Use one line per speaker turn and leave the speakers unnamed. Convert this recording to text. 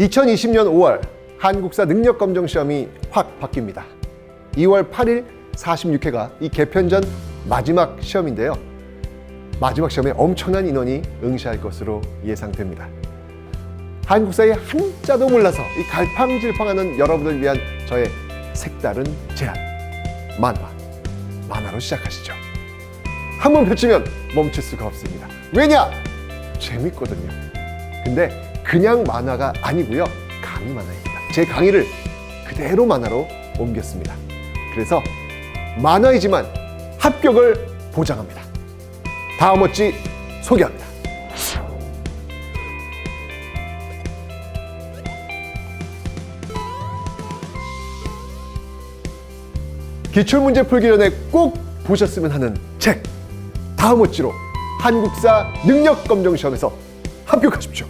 2020년 5월 한국사 능력 검정 시험이 확 바뀝니다. 2월 8일 46회가 이 개편 전 마지막 시험인데요. 마지막 시험에 엄청난 인원이 응시할 것으로 예상됩니다. 한국사의 한자도 몰라서 이 갈팡질팡하는 여러분을 위한 저의 색다른 제안 만화 만화로 시작하시죠. 한 번 펼치면 멈출 수가 없습니다. 왜냐? 재밌거든요. 근데 그냥 만화가 아니고요. 강의 만화입니다. 제 강의를 그대로 만화로 옮겼습니다. 그래서 만화이지만 합격을 보장합니다. 다음 어찌 소개합니다. 기출문제 풀기 전에 꼭 보셨으면 하는 책. 다음 어찌로 한국사 능력 검정 시험에서 합격하십시오.